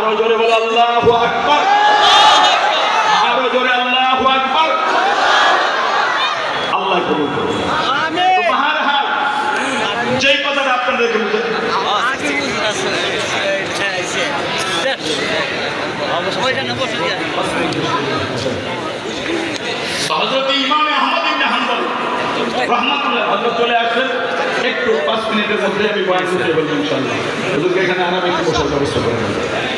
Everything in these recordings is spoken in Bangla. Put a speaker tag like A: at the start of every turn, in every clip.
A: আরও জোরে বলে আল্লাহ আকবার। আরও জোরে আল্লাহ আকবার। আল্লাহ কবুল করুন। যেই কথাটা আপনাদেরকে হযরত ইমাম রাহমাতুল্লাহ হযরত চলে আসলেন একটু পাঁচ মিনিটের মধ্যে আমি বয়ান করতে বলব ইনশাআল্লাহ। হুজুরকে এখানে আরামে একটু বসার ব্যবস্থা করে।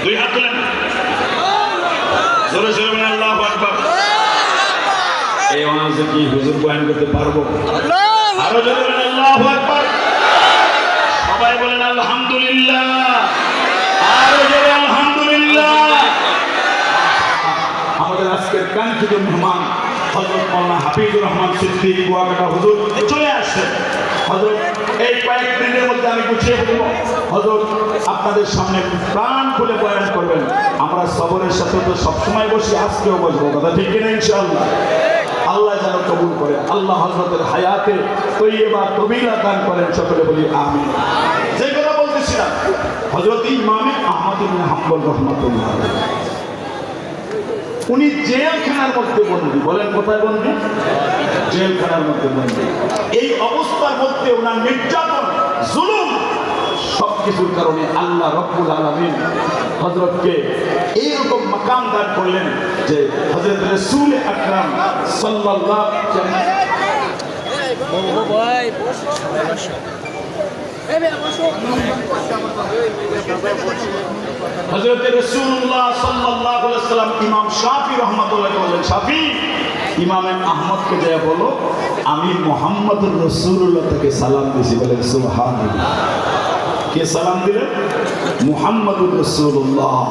A: দুই হাত তুলেন। জোরে জোরে বলেন, আল্লাহু আকবার। এই ওয়াজে কি হুজুর বয়ান করতে পারব? জোরে বলেন, আল্লাহু আকবার। সবাই বলেন, আলহামদুলিল্লাহ। আরও জোরে আমাদের আজকের কাঙ্ক্ষিত মেহমান হজরত মৌলানা হাফিজুর রহমান সিদ্দিক, কুয়াকাটা হুজুর, চলে আসছেন। হজরত এই কয়েক দিনের মধ্যে আমি গুছিয়ে বলব। হজরত আপনাদের সামনে প্রাণ খুলে বয়ান করবেন। আমরা সবরের সাথে তো সবসময় বসি, আজকেও বসবো, কথা ঠিক কিনা ইনশাআল্লাহ? আল্লাহ যেন কবুল করে, আল্লাহ হজরতের হায়াতে তৈবা তবিলা দান করেন, সকলে বলি আমি যে কথা বলতেছিলাম হজরত ইমামে আহমদ হাম্বল রহমাতুল্লাহ। উনি জেলখানার মধ্যে বন্দী। বলেন কোথায় বন্দী? জেলখানার মধ্যে বন্দী। এই অবস্থার মধ্যে ওনার নির্যাতন, জুলুম, সবকিছুর কারণে আল্লাহ রব্বুল আলমিন হজরতকে এইরকম মাকাম দান করলেন যে হজরত রসুল আকরাম সাল্লাল্লাহু ইমাম শাফি সুবহান কে সালাম রসুল্লাহ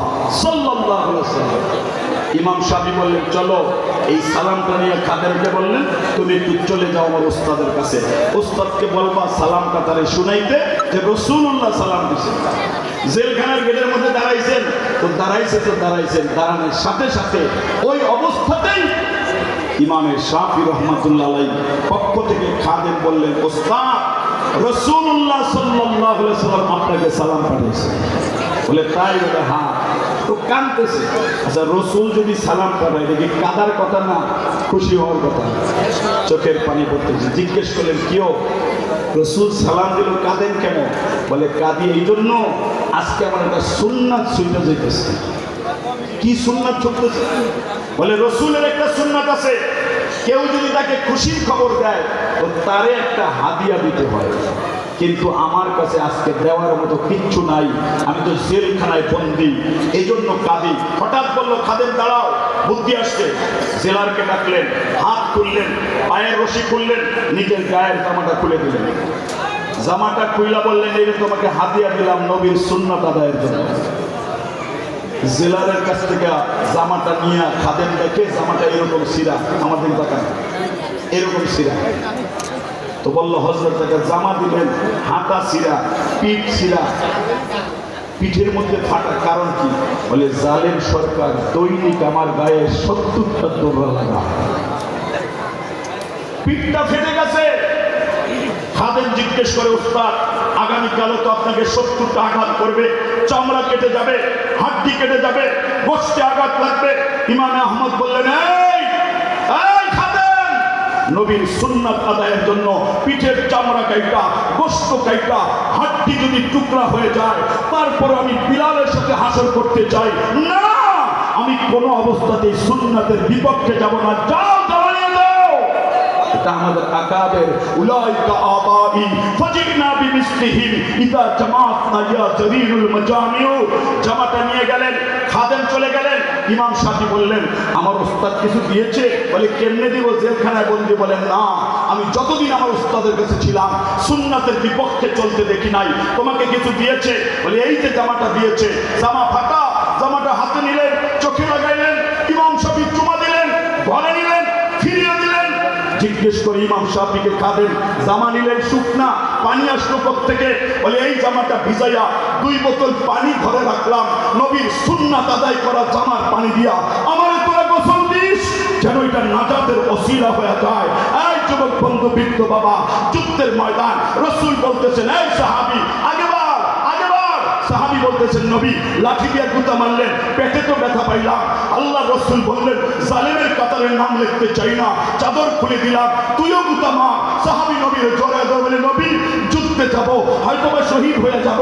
A: ইমাম বললেন, চলো, এই সালামটা নিয়ে কাদেরকে বললেন, তুমি একটু চলে যাও আমার ওস্তাদের কাছে। ওস্তাদকে বলবা, সালামটা তারে শুনাইতে। যে রসুল্লাহ সালাম দিছে জেলখানার গেটের মধ্যে দাঁড়াইছেন, তো দাঁড়াইছে তো দাঁড়াইছেন, দাঁড়ানোর সাথে সাথে ওই অবস্থাতেই ইমামের শাফি রহমাতুল্লাহ পক্ষ থেকে খাদেম বললেন, ওস্তাদ রসুল্লাহ সাল্লাহ সাল্লাম আপনাকে সালাম পাঠিয়েছে। বলে, তাই বলে হ্যাঁ তো কানতেছে। আচ্ছা রসুল যদি সালাম পাঠায়, দেখি কাদার কথা না, খুশি হওয়ার কথা। চোখের পানি পড়তেছে। জিজ্ঞেস করলেন কেউ রসুল সালাম দিল, কাঁদেন কেন? বলে, কাঁদি এই জন্য আজকে আমার একটা সুন্নাত সুইটা যেতেছে কি সুন্নাত ছুটতেছে বলে, রসুলের একটা সুন্নাত আছে। কেউ যদি তাকে খুশির খবর দেয়, তো তারে একটা হাদিয়া দিতে হয়। কিন্তু আমার কাছে আজকে দেওয়ার মতো কিচ্ছু নাই। আমি তো জেলখানায় বন্দি। এই জন্য কাঁদি। হঠাৎ বলল খাদেন দাঁড়াও। বুদ্ধি আসছে। জেলারকে ডাকলেন, হাত খুললেন, পায়ের রশি খুললেন, নিজের গায়ের জামাটা খুলে দিলেন। জামাটা খুইলা বললেন, এই তোমাকে হাতিয়া দিলাম নবীর সুন্নত আদায়ের জন্য। জেলারের কাছ থেকে জামাটা নিয়ে খাদেন দেখে জামাটা এরকম সিরা। আমাদের বাগান এরকম সিরা। তো বলল হজরত তাকে জামা দিলেন হাঁটা সিরা, পিঠ সিরা। পিঠের মধ্যে ফাটার কারণ কি? বলে, জালেম সরকার দৈনিক আমার গায়ে সত্তরটা দৌড়া লাগা। পিঠটা ফেটে গেছে। করে উস্তাদ আগামীকালও তো আপনাকে সত্তরটা আঘাত করবে। চামড়া কেটে যাবে, হাড্ডি কেটে যাবে, গোষ্ঠে আঘাত লাগবে। ইমামে আহমদ বললেন নবীর সুন্নাত আদায়ের জন্য পিঠের চামড়া কাইটা, গোস্ত কাইটা, হাড্ডি যদি টুকরা হয়ে যায় তারপর আমি বিলালের সাথে হাসল করতে চাই। না, আমি কোনো অবস্থাতেই সুন্নাতের বিপক্ষে যাব না। যাও এটা আমাদের আকাবের উলাইকা আবাই। ফাজিনা বিমিসলিহিম ইদা জামাতনা ইয়া মাজামিউ নিয়ে গেলেন, খাদেম চলে গেলেন। ইমাম বললেন, আমার উস্তাদ কিছু দিয়েছে? বলে, কেমনে দিব? জেলখানায় বন্দি? বলেন, না, আমি যতদিন আমার উস্তাদের কাছে ছিলাম, সুন্নাতের বিপক্ষে চলতে দেখি নাই। তোমাকে কিছু দিয়েছে? বলে, এই যে জামাটা দিয়েছে, জামা ফাটা জামাটা হাতে জিজ্ঞেস করে ইমাম শাফিকে কাঁদেন জামা নিলেন? শুকনা পানি আসলো থেকে বলে, এই জামাটা ভিজাইয়া দুই বোতল পানি ঘরে রাখলাম। নবীর সুন্নাত আদায় করা জামার পানি দিয়া। আমার তোরা গোসল দিস? যেন এটা নাজাতের অসিলা হয়ে যায়। এই যুবক বন্ধু, বৃদ্ধ বাবা, যুদ্ধের ময়দান। রসুল বলতেছেন, এই সাহাবি, আগে সাহাবি বলতেছেন, নবী, লাঠি দিয়ে গুতা মারলেন, পেটে তো ব্যথা পাইলাম। আল্লাহ রসুল বললেন, জালেমের কাতারের নাম লিখতে চাই না, চাদর খুলে দিলাম, তুইও গুতা মা সাহাবি নবীর জড়ায় বলে, নবী, যুদ্ধে যাব হয়তো বা শহীদ হয়ে যাব।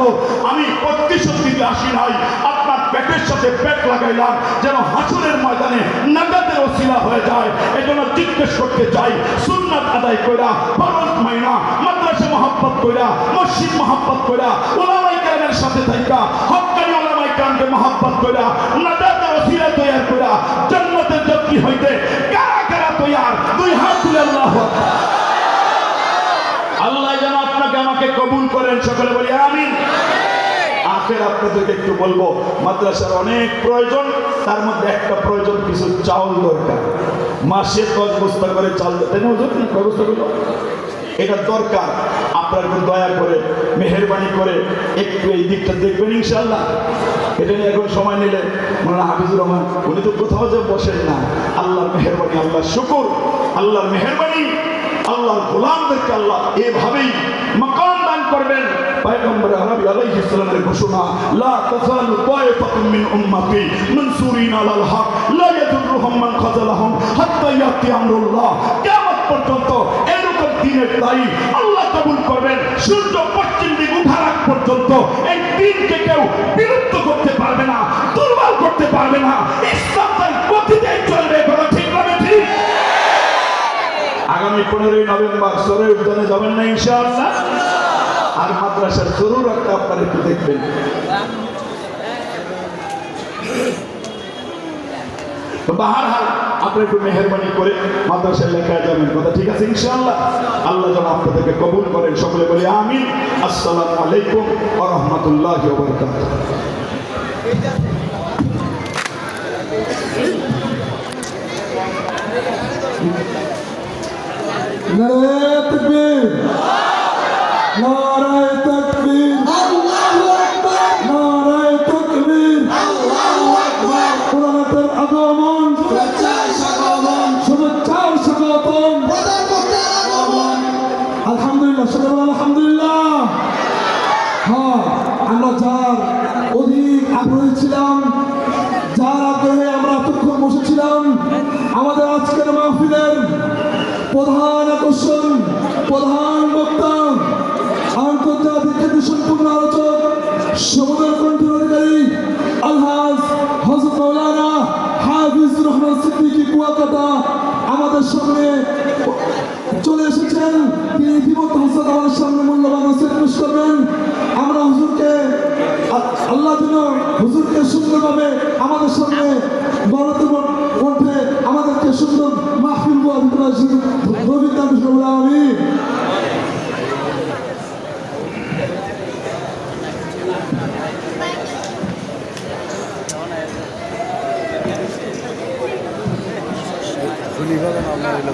A: আমি প্রতিশোধ দিতে আসি নাই, আপনার পেটের সাথে পেট লাগাইলাম, যেন হাসুরের ময়দানে নাগাদের ওসিলা হয়ে যায়। এজন্য জিজ্ঞেস করতে চাই, সুন্নাত আদায় কইরা, ফরজ মাইনা, মাদ্রাসা মহাব্বত কইরা, মসজিদ মহাব্বত কইরা ওলামাই কেরামের সাথে থাইকা হক্কানি ওলামাই কেরামকে মহাব্বত কইরা নাগাদের ওসিলা তৈয়ার কইরা জান্নাতের যাত্রী হইতে কারা কারা তৈয়ার? দুই হাত তুলে আল্লাহু আল্লাহ যেন আপনাকে আমাকে কবুল করেন, সকলে বলি আমিন। আখের আপনাদেরকে একটু বলব, মাদ্রাসার অনেক প্রয়োজন, তার মধ্যে একটা প্রয়োজন, কিছু চাউল দরকার। মাসে দশ করে চাল না করল? এটা দরকার। আপনার একটু দয়া করে, মেহরবানি করে একটু এই দিকটা দেখবেন ইনশাল্লাহ এটা নিয়ে এখন সময় নিলে মনে হাফিজুর রহমান, উনি তো কোথাও যে বসেন না। আল্লাহর মেহরবানি আল্লাহ শুকুর, আল্লাহর মেহরবানি, আল্লাহর গোলামদেরকে আল্লাহ এভাবেই মাকাম দান করবেন। পয়গম্বর আরবি আলাইহিস সালামের ঘোষণা, লা তায়ফাতুম মিন উম্মতি মানসুরিন আলাল হক, লা ইয়াদুররুহুম মান খাযালাহুম হাত্তা ইয়াতি আমরুল্লাহ। পর্যন্ত এরকম দিনের দায়ী আল্লাহ কবুল করবেন। সূর্য পশ্চিম দিক উঠার আগ পর্যন্ত এই দিনকে কেউ বিলুপ্ত করতে পারবে না, দুর্বল করতে পারবে না। ইসলাম তার গতিতেই চলবে বলো ঠিক হবে ঠিক? আগামী পনেরোই নভেম্বর সরে উদ্যানে যাবেন না ইনশাআল্লাহ? আর মাদ্রাসার জরুর একটা আপনারা একটু দেখবেন। তো বাহারহাল আপনি একটু মেহরবানি করে মাদ্রাসায় লেখায় যাবেন। কথা ঠিক আছে ইনশাআল্লাহ? আল্লাহ যেন আপনাদেরকে কবুল করেন। সকলে বলি আমিন। আসসালামু আলাইকুম ওয়া রাহমাতুল্লাহি ওয়া বারাকাতুহু।
B: নারায়ে তাকবীর। নারায়ে তাকবীর।
C: আল্লাহু আকবার।
B: নারায়ে তাকবীর।
C: আল্লাহু আকবার।
B: কোরআনের আগমন আগ্রহী ছিলাম। যার আগ্রহে আমরা এতক্ষণ বসেছিলাম, আমাদের আজকের মাহফিলের প্রধান আকর্ষণ, প্রধান বক্তা, আন্তর্জাতিক খ্যাতি সম্পূর্ণ আলোচক সমুদ্র কণ্ঠের অধিকারী, আলহাজ হজরত মৌলানা হাফিজ রহমান সিদ্দিকী কুয়াকাটা আমাদের সামনে চলে এসেছেন। তিনি বিপদ হাসান আমাদের সামনে মূল্যবান নসিহত পেশ করবেন। আমরা হুজুরকে আল্লাহ যেন হুজুরকে সুন্দরভাবে আমাদের সামনে গণতন্ত্র কণ্ঠে আমাদেরকে সুন্দর মাহফিল বুয়া দিতে পারে রবীন্দ্র আমি।
D: ধনীভাবে আমরা এলো